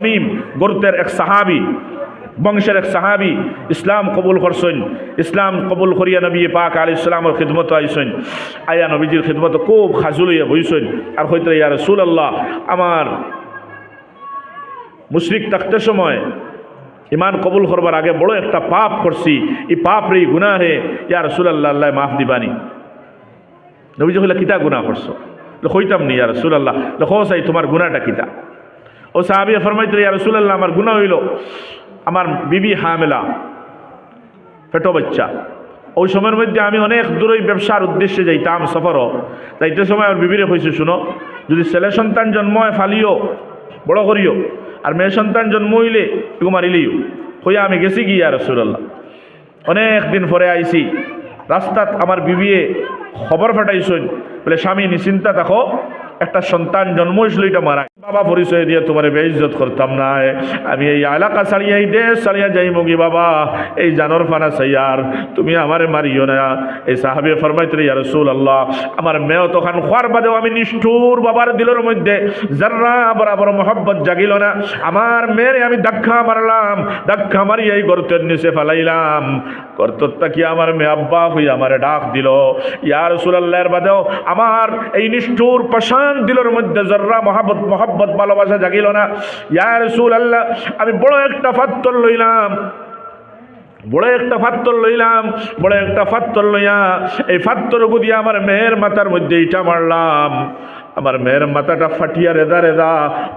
তমিম, গরুতের এক সাহাবি, বংশের এক সাহাবি, ইসলাম কবুল করছেন। ইসলাম কবুল করিয়া নবী পাক আলি ইসলামের খিদমত আইসেন আয়া নবীজির খিদমত খুব হাজুল বইছেন। আর হইতে ইয়া রসুল আল্লাহ আমার মুশরিক থাকতে সময় ইমান কবুল করবার আগে বড় একটা পাপ করছি। এই পাপ রে গুনাহ হে ইয়া রসুল আল্লাহ মাফ দিবানি। নবীজি হইলে কিতা গুনাহ করছ? হইতাম নি, ইয়া রসুল আল্লাহ চাই তোমার গুনাহটা কিতা? ও সাহাবিয়া ফরমাইতে, ইয়া রসুল আল্লাহ আমার গুনাহ হইল। আমার বিবি হামেলা, পেটো বাচ্চা। ওই সময়ের মধ্যে আমি অনেক দূরই ব্যবসার উদ্দেশ্যে যাইতাম, সফরও। যাইতে সময় আমার বিবিরে কইছে, শুনো, যদি ছেলে সন্তান জন্ম হয়, ফালিও, বড় করিও। আর মেয়ে সন্তান জন্ম হইলে একটু মারিলিও হইয়া আমি গেছি গিয়া রসুল্লাহ অনেক দিন পরে আইছি। রাস্তাত আমার বিবিয়ে খবর ফাটাইছেন। বলে, স্বামী, নিশ্চিন্তা দেখো একটা সন্তান জন্ম হয়েছিল এটা মারা বাবা পরিচয় দিয়ে তোমার বেইজ্জত করতাম না আমি এই এলাকা ছাড়িয়ে, এই দেশ ছাড়িয়ে যাই মুগি বাবা? এই জানর ফানা সাইয়ার তুমি আমারে মারিও না। এই সাহাবি ফরমাইতে ইয়া রসুল আল্লাহ আমার মেয়েও তখন খোয়ার বাদেও আমি নিষ্ঠুর বাবার দিলের মধ্যে যারা বরাবর মহব্বত জাগিল না, আমার মেয়েরে আমি ধাক্কা মারলাম, ধাক্কা মারি এই গর্তের নিচে ফেলাইলাম। গর্তটা কি আমার মেয়ে আব্বা হই আমার ডাক দিল? ইয়া রসুল আল্লাহর বাদেও আমার এই নিষ্ঠুর পাশান দিলের মধ্যে জর্রা মহাব্বত, মহব্বত, ভালোবাসা জাগিল না। ইয়ার সুল আল্লাহ আমি বড় একটা ফাত্তর লইলাম। বড় একটা ফাত্তর লইলাম, বড় একটা ফাত্তর লইয়া এই ফাত্তর গুদি আমার মেয়ের মাথার মধ্যে ইটা মারলাম। আমার মেয়ের মাথাটা ফাটিয়া রেদা রেদা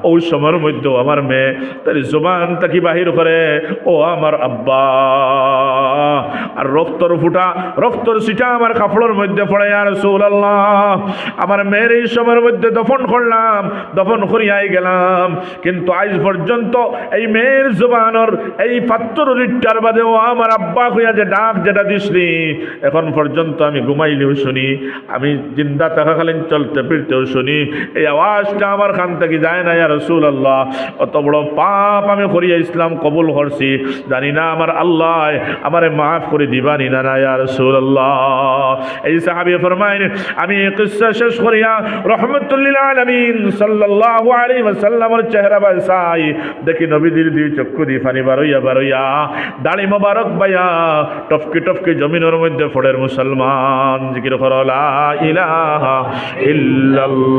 ও সময়ের মধ্যেও আমার মেয়ে, তার জবান তাকি বাহির করে, ও আমার আব্বা। আর রক্তর ফুটা, রক্তর সিটা আমার কাপড়ের মধ্যে পড়ে আর আল্লাহ আমার মেয়ের এই সময়ের মধ্যে দফন করলাম, দফন করিয়াই গেলাম। কিন্তু আজ পর্যন্ত এই মেয়ের জবানর এই পাত্র রিটার ও আমার আব্বা হইয়া যে ডাক যেটা দিসনি, এখন পর্যন্ত আমি ঘুমাইলেও শুনি, আমি জিন্দা থাকাকালীন চলতে ফিরতেও শুনি। এই আওয়াজটা আমার খান থেকে যায় না, ইয়া রসুল আল্লাহ অত বড় পাপ আমি করিয়া ইসলাম কবুল করছি। জানি না আমার আল্লাহ আমারে মাফ করে দিবানি না না, ইয়া রসুল আল্লাহ এই সাহাবি ফরমাইন, আমি কিস্সা শেষ করিয়া রহমতুল্লিল আলমিন সাল্লাল্লাহু আলাইহি ওয়াসাল্লামের চেহারা বাসাই, দেখি নবীদের দুই চক্ষু দি ফানি বারইয়া বারইয়া দাড়ি মোবারক বাইয়া টপকে টপকে জমিনের মধ্যে ফড়ের মুসলমান। জিকির করো, লা ইলাহা ইল্লাল্লাহ।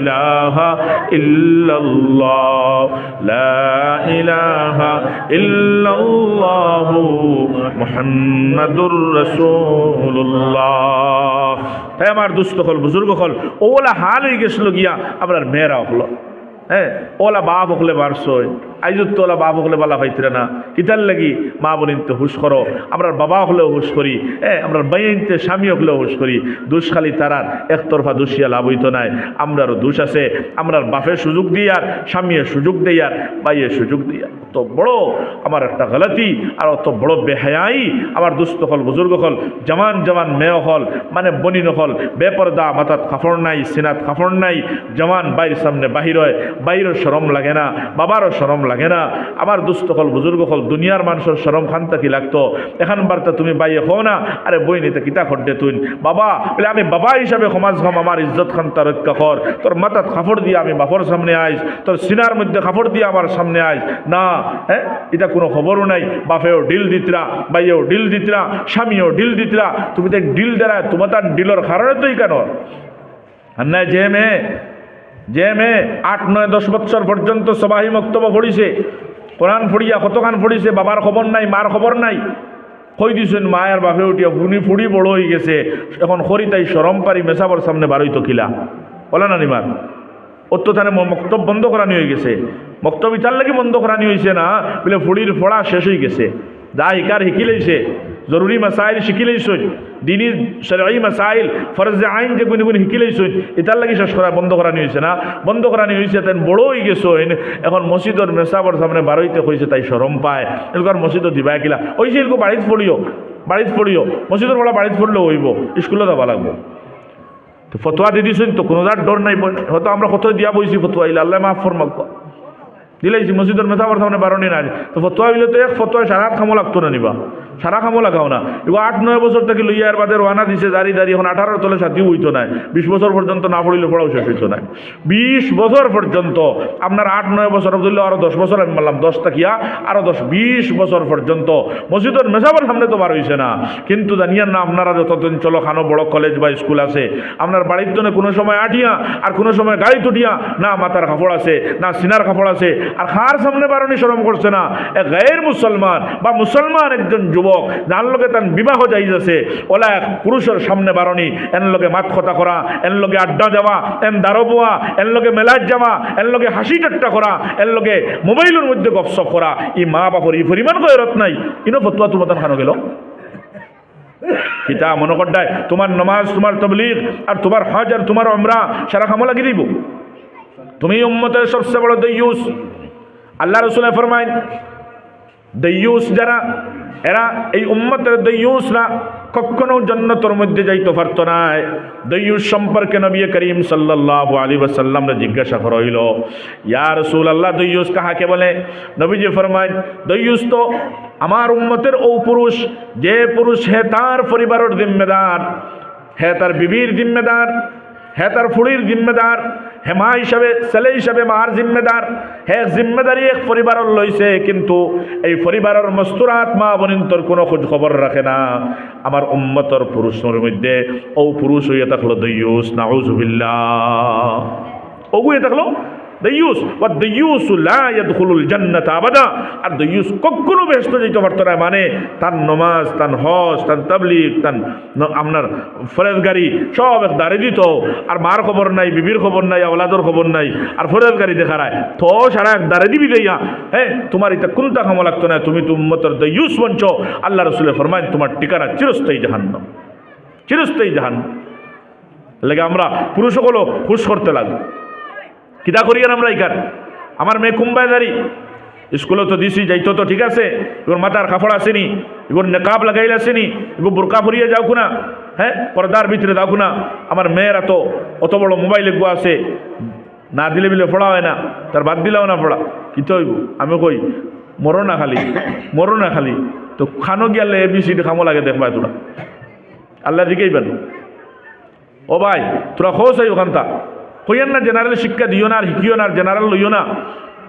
ইলাহা ইল্লাল্লাহ, লা ইলাহা ইল্লাল্লাহ মুহাম্মাদুর রাসূলুল্লাহ। তাই আমার দুস্থ হল বুজুর্গ হল ওলা হাল হয়ে গেছিল গিয়া আপনার মেয়েরা হলো। হ্যাঁ ওলা বাপ হলে বারসই। আইজত ওলা বাপ হলে বালা পাইতিরা না। কিতার লাগি মা বলিনতে হুশ করো। আমরা বাবা হলেও হুশ করি। হ্যাঁ আমরা বাইনতে স্বামী হলেও হুশ করি। দুষ খালি তারার। একতরফা দুষিয়া লাভ হইতো নাই। আমরারও দুষ আছে। আমরার বাপের সুযোগ দিয়ার স্বামীর সুযোগ দেয়ার বাইয়ের সুযোগ দিয়ার। অত বড় আমার একটা গলতি আর অত বড় বেহায়াই আমার দুস্থ হল, বুজুর্গ হল জমান জমান মেয় হল মানে বনিন হল, বেপরদা মাথাত কাপড় নাই, সিনাত কাপড় নাই জমান বাইর সামনে বাহির হয় বাইরের শরম লাগে না, বাবারও সরম লাগে না। আমার দুস্থ হল বুজুর্গ হল দুনিয়ার মানুষের সরম খান কি লাগতো? এখন বার্তা তুমি বাইয়ে হো না। আরে বই নিতে কিতা খড্ডে তুই বাবা, বলে আমি বাবা হিসাবে সমাজ ঘম, আমার ইজ্জত খান তার কর। তোর মাথাত কাপড় দিয়ে আমি বাপর সামনে আইস। তোর সিনার মধ্যে কাপড় দিয়ে আমার সামনে আইস। না হ্যাঁ এটা কোনো খবরও নাই। বাপেও ডিল দিতরা, বাইয়েও ডিল দিতরা, স্বামীও ডিল দিতরা। তুমি তো ডিল দেরা তোমার তার ডিলর কারণে তুই কেন? না যে মেয়ে। যে মেয়ে আট, নয়, দশ বৎসর পর্যন্ত সবাই মক্তব্য পড়িছে, কোরআন ফড়িয়া কতখান ফড়িছে বাবার খবর নাই, মার খবর নাই, কই দিছেন মায়ের বাপে উঠিয়া ফুনি ফুড়ি বড় হয়ে গেছে, এখন খড়ি তাই সরম পারি, মেসাবর সামনে বারোই তো কিলা বলে না নিমার তো মক্তব বন্ধ করানি হয়ে গেছে। মক্তব ইতার লাগি বন্ধ করানি হয়েছে না, বলে ফুড়ির ফোড়া শেষ হয়ে গেছে। যা হিকার শিকিলেইছে জরুরি মাসাইল শিকিলেইছই দিনী শরঈ মাসাইল ফরজে আইন যে গুনি গুনি শিকিলেইছই এটার লাগি শেষ করা বন্ধ করানি হয়েছে না? বন্ধ করানি হয়েছে তাই বড় হয়ে গেছইন এখন মসজিদর মেসাবর সামনে বারোইতে হয়েছে তাই সরম পায়। এলকার মসজিদও দিবা কিলা। ওই যে এলকো বাড়িতে পড়িও বাড়িত পড়িও মসজিদের পড়া বাড়িত পড়লেও হইব। স্কুলে যাবা লাগবো। তো ফতোয়া দি দিছেন, তো কোনো ডর নাই। হয়তো আমরা কত দিয়া বইছি ফতোয়া ইলে আল্লাহ মাফ ফরমাক দিলাইছি, মসজিদের মেথা বর্তমানে বারণি নাই। তো ফতোয়া হইলে তো এক ফতোয়া সারা খামো লাগতো না নিবা। সারা খামো লাগাও না। এবার আট, নয় বছর থেকে লইয়ার বাদে রানা দিছে দাঁড়িয়ে দাঁড়িয়ে এখন আঠারোর তলে সাথীও হইতো নাই। বিশ বছর পর্যন্ত না পড়িলে পড়াও শেষ হইতো নাই। বিশ বছর পর্যন্ত আপনার আট, নয় বছর ধরলে আরও দশ বছর আমি বললাম দশ টাকিয়া আরও দশ, বিশ বছর পর্যন্ত। মসজিদের মেসাবার সামনে তো বার হইছে না। কিন্তু জানিয়ান না, আপনারা যতদিন চলো খানো, বড় কলেজ বা স্কুল আছে, আপনার বাড়ির জন্য কোনো সময় আটিয়া আর কোনো সময় গাড়ি তুটিয়া না মাথার কাপড় আছে, না সিনার কাপড় আছে আর সামনে বারণি শরম করছে না। এক গায়ের মুসলমান বা মুসলমান একজন যুবক, যার লোকে তার বিবাহ যাইজ আছে, ওলা এক পুরুষের সামনে বারণি এন লোকে মাত কথা করা এন লোকে আড্ডা যাওয়া এন দারো বোয়া এন লোকে মেলাজ যাওয়া এন লোকে হাসি ঠাট্টা করা এন লোকে মোবাইলের মধ্যে গপসপ করা, ই মা বাপর ই পরিমাণ গয়রত নাই। ইনো ফতুয়া তোমার খানো গেল? কিতা মনে করডায় তোমার নমাজ, তোমার তবলিগ, আর তোমার হজ, আর তোমার অমরা সারা কামো লাগি দিব। তুমি উম্মতের সবচেয়ে বড় দইয়ুস আল্লাহ রসুলে ফরমাইন দইয়ুস যারা, এরা এই উম্মতের দইয়ুসরা কখনো জন্নতর মধ্যে যাইতে পারত না। দইয়ুস সম্পর্কে নবী করিম সাল্লাল্লাহু আলাইহি ওয়াসাল্লামরা জিজ্ঞাসা করা হইল ইয়া রাসূলুল্লাহ দইয়ুস কাহাকে বলে? নবীজি ফরমাইন দইয়ুস তো আমার উম্মতের ও পুরুষ, যে পুরুষ হে তার পরিবারের জিম্মেদার, হে তার বিবির জিম্মেদার, হে তার ফুড়ির জিম্মেদার হে মা হিসাবে, ছেলে হিসাবে মার জিম্মেদার। হে জিম্মেদারি এক পরিবারের লইছে কিন্তু এই পরিবারের মস্তুরাত মা বনিন্তর কোনো খোঁজ খবর রাখে না। আমার উম্মতর পুরুষের মধ্যে ও পুরুষ হইয়া থাকল দইয়ুস নাউজুবিল্লাহ। ওগুয়ে থাকল দইয়ুস ও দইয়ুস লা ইয়াদখুলুল জান্নাত আবাদা আর দইয়ুস কখনো ব্যস্ত যেতে পারতো না মানে তার নমাজ, তার হজ, তার তাবলিগ, তার আপনার ফরেজগারি সব দাঁড়ে দিত। আর মার খবর নাই, বিবির খবর নাই, আওলাদর খবর নাই, আর ফরেজগারি দেখারায় তো সারা এক দাঁড়ে দিবি দেইয়া। হ্যাঁ তোমার এটা কোনটা খামো লাগতো না, তুমি তো উম্মতর দইয়ুস বঞ্চ আল্লাহ রসুলের ফরমাইন, তোমার ঠিকানা চিরস্থায়ী জাহান্নাম। চিরস্থায়ী জাহান্নাম। লেগে আমরা পুরুষ সকলও হুশ করতে লাগবে কিতা করি আর আমরা ইকার আমার মেয়ে কুম্বাইদারি স্কুলে তো দিছি, যাইতো তো, ঠিক আছে? এগুলো মাথার কাপড় আসেনি এগুলো নেকাব লাগাইলে আসেনি এগুলো বোরকা ফুরিয়ে যাও না হ্যাঁ? পর্দার ভিতরে দাও না আমার মেয়েরা তো অত বড় মোবাইল এগুলো আছে, না দিলে বিলে পড়া হয় না, তার বাদ দিলেও না পড়া কি তো হইব? আমি কই, মরো না খালি, মরো না খালি। তো খানো গিয়ালে এ বি সি ডি খামো লাগে দেখবা তোরা। আল্লাহ দিকেইবেন ও ভাই, তোরা খোঁজ ওখানটা হইয়ান না, জেনারেল শিক্ষা দিও না আর শিখিও না জেনারেল লইও না।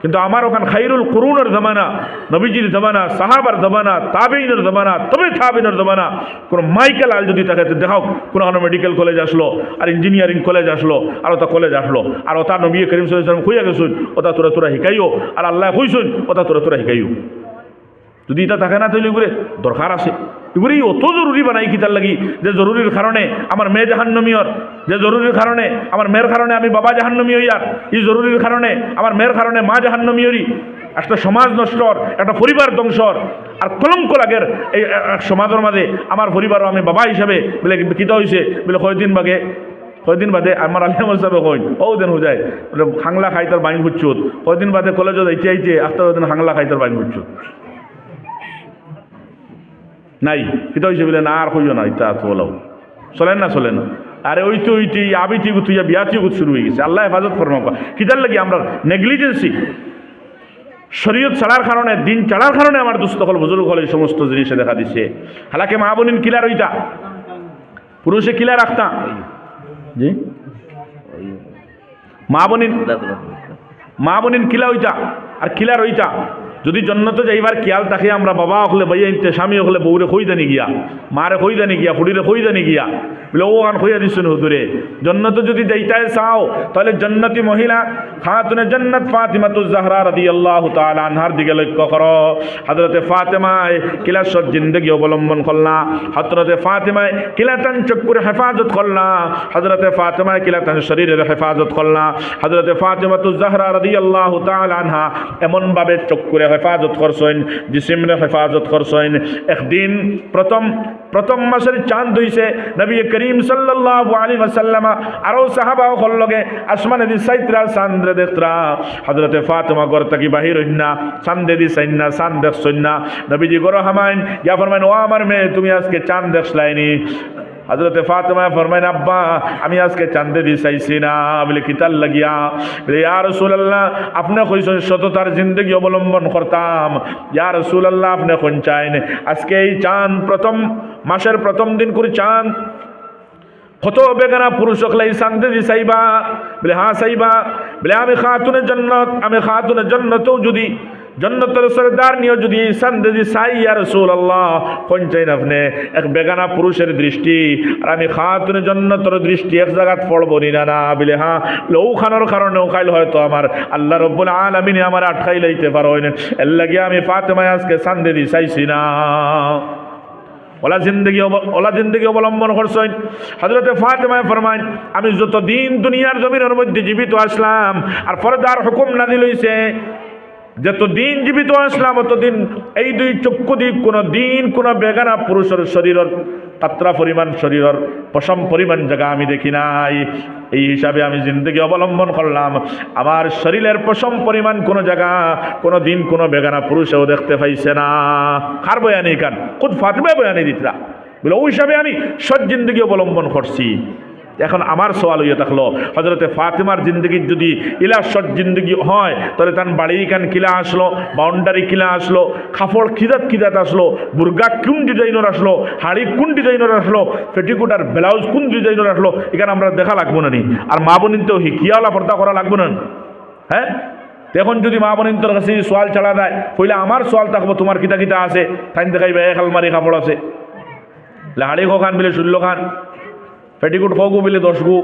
কিন্তু আমার ওখান খাইরুল করুণের জমানা, নবীজির জমানা, সাহাবার জমানা তাবেইনের জমানা, তবে তাবিনের জমানা, কোনো মাইকেল আল যদি থাকে তো দেখাও, কোনো কোনো মেডিকেল কলেজ আসলো, আর ইঞ্জিনিয়ারিং কলেজ আসলো, আর ওটা কলেজ আসলো, আর ওটা নবী করিম সাল্লাম খুঁজে গেছুন ওটা তোরা তোরা শিকাইও আর আল্লাহ খুঁজছুন ওটা তোরা তোরা শিকাইও যদি এটা থাকে না তাহলে দরকার আছে। এগুলি অত জরুরি বানাই কিতার লাগি? যে জরুরির কারণে আমার মেয়ে জাহান্নমীয়র, যে জরুরির কারণে আমার মেয়ের কারণে আমি বাবা জাহান্নমী হইয়ার এই জরুরির কারণে আমার মেয়ের কারণে মা জাহান্নমীয়রই। একটা সমাজ নষ্টর, একটা পরিবার ধ্বংসর। আর কলঙ্ক লাগের এই সমাজের মাঝে আমার পরিবারও আমি বাবা হিসাবে বলে কিতা হয়েছে বলে কয়দিন বাগে কয়দিন বাদে আমার আলিয়ামল সাহেব কইন, ও দিন হুজাই বলে হাংলা খাইতার বাইন ফুটছুত কয়দিন বাদে কলেজত আইতে আইতে আস্তে দিন হাংলা খাইতার বাইন ফুটছুত নাই। কিতা হয়েছে বলে, না, আর কইও না, ইতা বলাও চলেন না চলে না। আরে, ওই তো ওইটি আবিটি তুই বিয়াতি গুত শুরু হয়ে গেছে। আল্লাহ হেফাজত ফরমা কিতার লাগি আমরা নেগলিজেন্সি, শরীয়ত ছাড়ার কারণে, দিন ছাড়ার কারণে আমার দুস্থ হল, বুজুর্গ হল, এই সমস্ত জিনিসে দেখা দিছে। হালাকে মা বোনিন কিলার ওইটা পুরুষে কিলা রাখতা। জি? মা বোনিন মা বোনিন কিলা ওইটা আর কিলার ওইটা যদি জন্নতে যাইবার খেয়াল থাকে, আমরা বাবা হলে, ভাইয়া ইনতে, স্বামী হলে, বউরে খই দানি গিয়া, মারে খই দানি গিয়া, ফুড়িরে খই দানি গিয়া, বলে, ও গান খইয়া দিচ্ছেন হুদুরে জন্নত যদি যাইতায় চাও, তাহলে জন্নতি মহিলা খাতুনে জন্নত ফাতিমাতুজ জাহরা রাদিয়াল্লাহু তাআলা আনহার দিকে লক্ষ্য করো। হযরতে ফাতেমায় কিলাসর জিন্দগি অবলম্বন করলা, হযরতে ফাতেমায় কিলাতান চক্কুরে হেফাজত করলা, হযরতে ফাতেমায় কিলাতান শরীরের হেফাজত করলা, হযরতে ফাতিমাতুজ জাহরা রাদিয়াল্লাহু তাআলা আনহা এমন ভাবে চক্কুরে হেফাজত করছেন, জিসিমরে হেফাজত করছেন। একদিন প্রথম প্রথম মাসের চাঁদ হইছে, নবী করিম সাল্লাল্লাহু আলাইহি ওয়াসাল্লাম আরও সাহাবা হল লগে আসমানে দি সাইত্রা চান্দ্রে দেখতরা। হযরতে ফাতেমা ঘর থেকে বাহির হইন না চান্দে দি সাইন না চাঁদ দেখছইন না নবীজি গর হামাইন, ইয়া ফরমাইন, ও আমার মেয়ে, তুমি আজকে চাঁদ দেখলাইনি হজরতে ফাতেমা ফরমাইন, আব্বা, আমি আজকে চান্দে দি চাইছি না। বলে কিতাল লাগিয়া বলে, ইয়া রাসূলুল্লাহ, আপনি কইছেন সততার জিন্দগি অবলম্বন করতাম। ইয়া রাসূলুল্লাহ, আপনি কোন চাইন? আজকে এই চাঁদ প্রথম, মাসের প্রথম দিন করে চাঁদ। কত বেগানা পুরুষ এই চান্দে দি চাইবা বলে হ্যাঁ চাইবা বলে, আমি খাতুনের জন্নত, আমি খাতুনের জন্নতেও যদি জন্নতের সরদার নিয়ে যদি সান্দেজি সাই আর রসুল আল্লাহ পঞ্চাইন আপনি এক বেগানা পুরুষের দৃষ্টি, আর আমি খাতুনের জন্নতর দৃষ্টি এক জায়গাত পড়ব নি না না, বলে হ্যাঁ লৌ খানোর কারণেও খাইল হয়তো আমার। আল্লাহ রব্বুল আল আলমিনে আমার আটকাই লাইতে পারো এর লাগে আমি ফাতেমায় আজকে সান্দেজি চাইছি না। ওলা জিন্দগি ওলা জিন্দগি অবলম্বন করছেন। হজরতে ফাতেমায় ফরমাইন, আমি যত দিন দুনিয়ার জমিনের মধ্যে জীবিত আসলাম, আর ফরদার হুকুম নাজিল হইছে যত দিন জীবিত আসলাম, অতদিন এই দুই চক্ষু দিক, কোনো দিন, কোনো বেগানা পুরুষের শরীরের তাত্রা পরিমাণ শরীরের পশম পরিমাণ জায়গা আমি দেখি নাই। এই হিসাবে আমি জিন্দগি অবলম্বন করলাম। আমার শরীরের পশম পরিমাণ কোনো জায়গা, কোনো দিন, কোনো বেগানা পুরুষেও দেখতে পাইছে না। কার বয়ানি কান? খুদ ফাতেমা বয়ানি দিতরা। বলে, ওই হিসাবে আমি সৎ জিন্দগি অবলম্বন করছি। এখন আমার সওয়াল হইয়া থাকল হজরতে ফাতেমার জিন্দগির যদি ইলা সৎ জিন্দগি হয়, তাহলে তার বাড়ি কান কিলা আসলো বাউন্ডারি কিলা আসলো খাফড় খিদাত খিদাত আসলো, বুর্গা কোন ডিজাইনের আসলো, হাড়ি কোন ডিজাইনের আসলো পেটিকুট আর ব্লাউজ কোন ডিজাইনের আসলো, এখানে আমরা দেখা লাগবো না নি। আর মা বোনিন তো হিকিয়াওয়ালা পর্দা করা লাগবো না হ্যাঁ? এখন যদি মা বোনিন তোর কাছে সোয়াল ছাড়া দেয় পইলে আমার সোয়াল থাকব, তোমার কিতা কিতা আছে? তাই দেখাইবে এক আলমারি কাপড় আছে। লাহাড়ি খান, বিলে ষোলো খান। পেটিকুট খগু বলে দশ গু।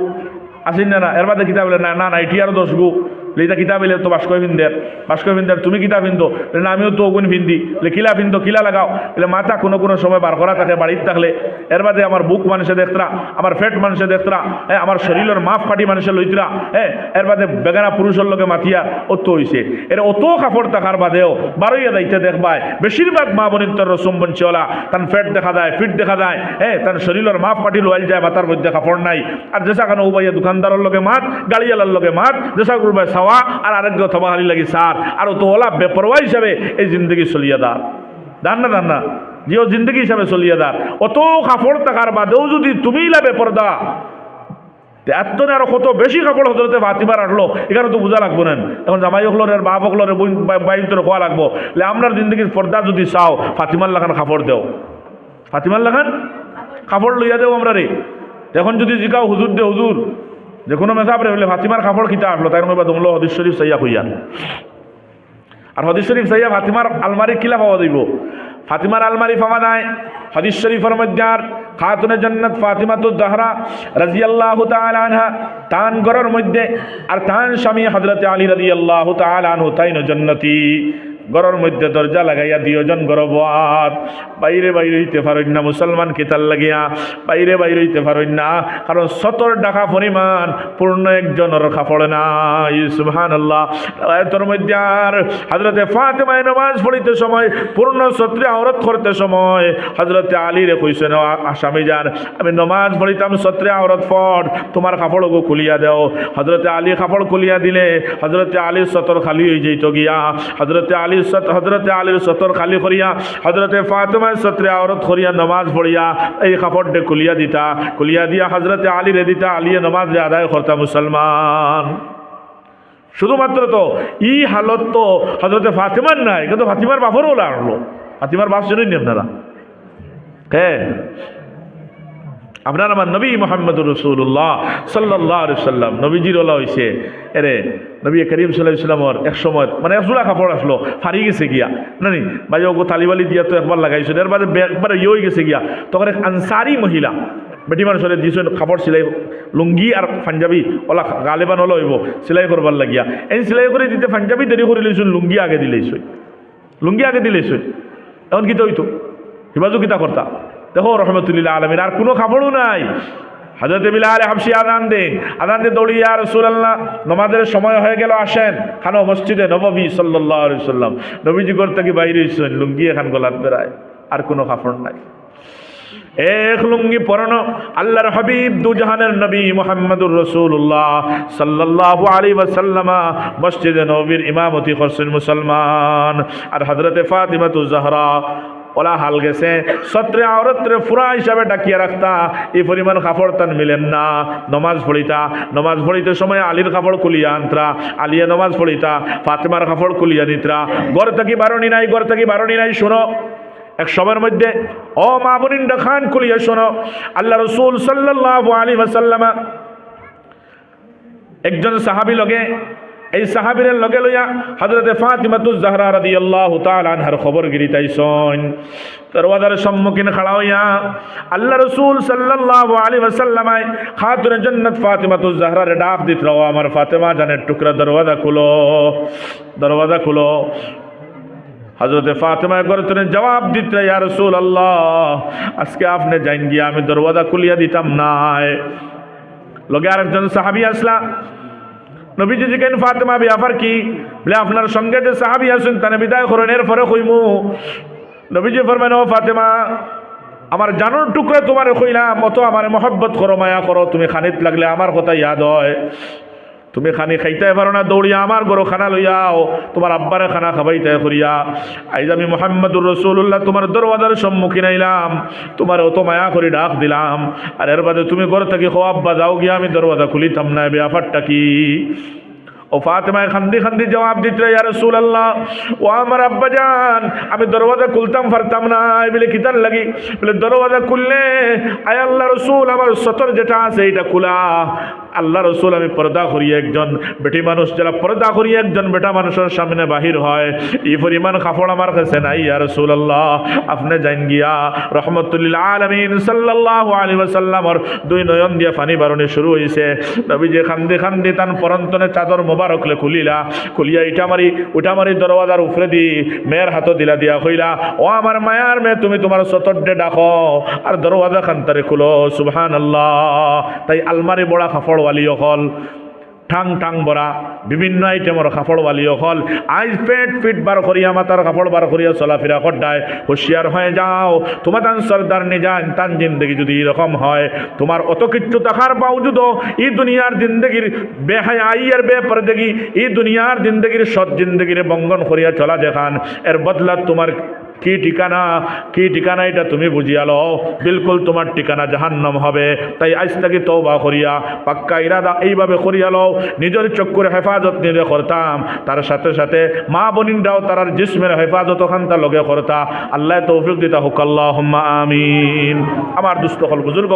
আসিন না এর বাদে কিতাব না না এটি আরও দশ গু। লেতা কিতাব এলে তো বাস্কয় ফিন্দের বাস্কয় ফিন্দের তুমি কিতাব বলে না আমিও তো ওগুন ফিন্দি বলে কিলা ফিন্দো কিলা লাগাও বলে মাথা কোনো কোনো সময় বার করা থাকে, বাড়িতে থাকলে, এর বাদে আমার বুক মানুষে দেখতরা, আমার ফেট মানুষে দেখতরা হ্যাঁ আমার শরীরের মাফ কাটি মানুষে লইতরা হ্যাঁ এর বাদে বেগানা পুরুষের লোকে মাথিয়া অত হইছে, এর অত কাপড় থাকার বাদেও বারোইয়া দায়িত্ব দেখবায়, বেশিরভাগ মা বনিন্তর রসুম বঞ্চিওলা তার ফেট দেখা যায়, ফিট দেখা যায় হ্যাঁ তার শরীরের মাপ ফাটি লোয়াইল যায়, মাথার মধ্যে কাপড় নাই, আর যেসা কেন উবাইয়া দোকানদারের লগে মাত, গাড়িওয়ালার লগে মাত, যেসা করবায় সাওয়া আর আরেক থবাহালি লাগি সার। আর তো ওলা বেপরোয়া হিসাবে এই জিন্দগি চলিয়া দার। দান না দান না। জিও জিন্দগি হিসাবে চলিয়া দার। অত কাপড় থাকার বাদেও যদি তুমি ইলা বেপরদা এত আরও কত বেশি কাপড় হতে ফাতিবার আসলো এখানে তো বোঝা লাগবো না। এখন জামাই হকলরের বাপ হকলরের বাইন তোর খোয়া লাগবো? আপনার জিন্দগির পর্দা যদি চাও, ফাতিমার লাগান কাপড় দেও। ফাতিমার লাগান কাপড় লইয়া দেও আমরা রে এখন যদি জিকাও হুজুর দে হুজুর যে কোনো মেসাব রে বলে ফাতিমার কাপড় খিতা আসলো তাই নয় তোমলো হদিস শরীফ সাইয়া হইয়া আর হদিস শরীফ সাইয়া ফাতিমার আলমারি কিলা পাওয়া দিব ফাতিমার আলমারি পাওয়া নাই? হদিস শরীফের মধ্যে আর খাতুনে জন্নত ফাতিমাতু দাহরা রাজিয়াল্লাহু তাআলা আনহা, তান গরর মধ্যে আর তান স্বামী হযরত আলী রাদিয়াল্লাহু তাআলা আনহু, তাইন জন্নতি। গরর মধ্যে দরজা লাগাইয়া দিওজন গরবাত বাইরে বাইরে হইতে পারেন না মুসলমান কেতাল লাগিয়া। বাইরে বাইরে হইতে পারেন না। কারণ সতর ডাকা পরিমাণ পূর্ণ একজনের কাপড় নাই। সুবহান আল্লাহ তোর মধ্যে আর হজরতে ফাতেমায় নমাজ পড়িতে সময়, পূর্ণ সত্রে আওরত করতে সময় হজরতে আলী রে কইছেন আসামি যান, আমি নমাজ পড়িতাম সত্রে আওরত ফট তোমার কাপড়গো খুলিয়া দেও। হজরতে আলী কাপড় খুলিয়া দিলে হজরতে আলীর সতর খালি হয়ে যেত গিয়া। হজরতে আলীর সত হজরতে আলীর সতর খালি করিয়া হজরতে ফাতেমায় সত্রে আওরত করিয়া নমাজ পড়িয়া, এই কাপড়টে খুলিয়া দিতা, খুলিয়া দিয়া হজরতে আলী রে দিতা, আলিয়ে নমাজ আদায় করতা মুসলমান। শুধুমাত্র তো ই হালত তো হজরতে ফাতিমার নাই, কিন্তু ফাতিমার বাপরও লাগল ফাতিমার বাপ শুনেননি আপনারা? হ্যাঁ আপনার আমার নবী মোহাম্মদ রসুল্লাহ সাল্লাহ সাল্লাম নবীজির ওলা হয়েছে এরে, নবী করিম সাল্লাহ ইসলামর এক সময় মানে একজোড়া কাপড় আসলো ফারি গেছে গিয়া। না নি বাজে ওগো তালিবালি দিয়া তো একবার লাগাইছিল এর বাদে একবার ইয়ে হয়ে গেছে গিয়া। তখন এক আনসারি মহিলা, বেটি মানুষের দিয়েছেন কাপড় সিলাই, লুঙ্গি আর পাঞ্জাবি, ওলা গালেবান হলো হইব, সিলাই করবার লাগিয়া। এই সিলাই করে দিতে পাঞ্জাবি দেরি করে লইছুন, লুঙ্গি আগে দিলেইছই লুঙ্গি আগে দিলেইছই এখন কিতা হইতো? হিবাজু কিতা করতা? দেখো রহমতুল্লাহ আলমিন, আর কোনো কাপড়ও নাই। হাজরত বিলাল হাবসি আদান দিন আদান দিয়ে দৌড়িয়া রসুল্লাহ নমাজের সময় হয়ে গেল, আসেন। খানো মসজিদে সাল্লাহ সাল্লাম নবীজি করতে কি বাইরে হয়েছেন লুঙ্গি এখান গোলাপ বেড়ায়। আর কোনো কাপড় নাই। এক লুঙ্গি পরানো আল্লাহর হাবিব দুজাহানের নবী মোহাম্মদুর রসুল্লাহ সাল্লাল্লাহু আলী ওয়াসাল্লামা, মসজিদে নবীর ইমামতি করছেন মুসলমান। আর হজরতে ফাতিমাতু জাহরা ওলা হাল গেছে। সত্রে আওরত্রে ফুরা হিসাবে ডাকিয়া রাখতা। এই পরিমাণ কাপড় তান মিলেন না। নমাজ পড়িতা। নমাজ পড়িতে সময় আলীর কাপড় কুলিয়া আনত্রা। আলিয়া নমাজ পড়িতা। ফাতেমার কাপড় কুলিয়া নিত্রা। গড় থাকি বারণি নাই গড় থাকি বারণি নাই, শোনো। এক সময়ের মধ্যে ও মা বনিন্দা খান কুলিয়া শোনো। আল্লাহ রসুল সাল্লাল্লাহু আলী ওয়াসাল্লামা একজন সাহাবি লগে এই সাহাবির লগে লইয়া হজরতে ফাতিমাতু জাহরা রাদিয়াল্লাহু তাআলা আনহার খবর গিরি তাইছন দরওয়াজার সম্মুখীন খাড়া হইয়া আল্লাহ রাসূল সাল্লাল্লাহু আলাইহি ওয়াসাল্লামায় খাতুনে জান্নাত ফাতিমাতু জাহরার ডাক দিত রাও আমার ফাতেমা, জানের টুকরা দরওয়াজা খুলো দরওয়াজা খুলো। হজরতে ফাতেমা তুমি জবাব দিতে, ইয়া রসুল আল্লাহ আজকে আপনি যাইন গিয়া আমি দরওয়াজা খুলিয়া দিতাম নাই। লগে আরেকজন সাহাবি আসলা নবীজি জিজ্ঞেন ফাতেমা বিয়াফার কি? বলে, আপনার সঙ্গে যে সাহাবি আসুন তানে বিদায় করেন এর পরে কইমু। নবীজি ফরমেন ও ফাতেমা, আমার জানোর টুকরা তোমার কইলাম মতো আমার মহব্বত করো, মায়া করো, তুমি খানিত লাগলে আমার কথা ইয়াদ হয়। তুমি খানি খাইতে পারো না, দৌড়িয়া আমার গরু খানা লইয়াও তোমার আব্বারে খানা খাবাইতে করিয়া। আইজ আমি মোহাম্মদুর রসুল্লাহ তোমার দরওয়াজার সম্মুখীন আইলাম। তোমার অত মায়া করে ডাক দিলাম। আর এর বাদে তুমি ঘর থেকে হো আব্বা যাও গিয়া আমি দরওয়াজা খুলিতাম না ব্যাপারটা কি? ও ফাতেমায় খান্দি খান্দি জবাব দিতে ইয়া রাসূলুল্লাহ। ও আমার আব্বা জান, আমি দরওয়াজা খুলতাম পারতাম না। বলে কিতার লাগি? বলে, দরওয়াজা খুললে, আয় আল্লাহ রসুল, আমার সতর যেটা আছে এটা খোলা। আল্লাহ রসুল, আমি পর্দা করি একজন। বেটি মানুষ যারা পর্দা করি একজন, বেটা মানুষের সামনে বাহির হয়। এই পরিমাণ কাপড় আমার কাছে নাই, ইয়া রসুল আল্লাহ আপনি যাইন গিয়া রহমতুল্লাহ আলমিন সাল্লাহ আলী ওয়াসাল্লামর দুই নয়ন দিয়া পানি বারণে শুরু হয়েছে নবী যে খান্দি খান্দি তান পরন্তনে চাদর মোবারকলে খুলিলা, খুলিয়া ইটা মারি উঠা মারি দরওয়াজার উপরে দি, মেয়ের হাতও দিলা দিয়া হইলা, ও আমার মায়ার মেয়ে, তুমি তোমার সতর্ডে ডাকো, আর দরওয়াজা খান্তারে খুলো সুবহান আল্লাহ তাই আলমারি বড়া ফাফড়ওয়ালি হল ঠাং ঠাং বরা বিভিন্ন আইটেমর কাপড়ওয়ালি হল আইজ পেট ফিট বার করিয়া মাতার কাপড় বার করিয়া চলাফেরা করডায় হুঁশিয়ার হয়ে যাও। তোমার তান সর্দার নিজান, তান জিন্দগি যদি এরকম হয় তোমার অত কিচ্ছু থাকার বাউজুদ এই দুনিয়ার জিন্দগির বেহায় আইয়ার বেপর দেখি এই দুনিয়ার জিন্দগির সৎ জিন্দগিরে বঙ্গন করিয়া চলা দেখান এর বদলা তোমার কি ঠিকানা কি ঠিকানা এটা তুমি বুঝিয়া লও। বিলকুল তোমার ঠিকানা জাহান্নম হবে। তাই আজ থেকে তৌবা করিয়া, পাক্কা ইরাদা এইভাবে করিয়া লও। নিজের চক্ষুর হেফাজত নিজে করতাম। তার সাথে সাথে মা বনিনরাও তার জিসমের হেফাজত ওখান তার লগে করতা। আল্লাহ তৌফিক দিতা হুকাল্লাহ আমিন। আমার দুস্থ হল বুজুর্গ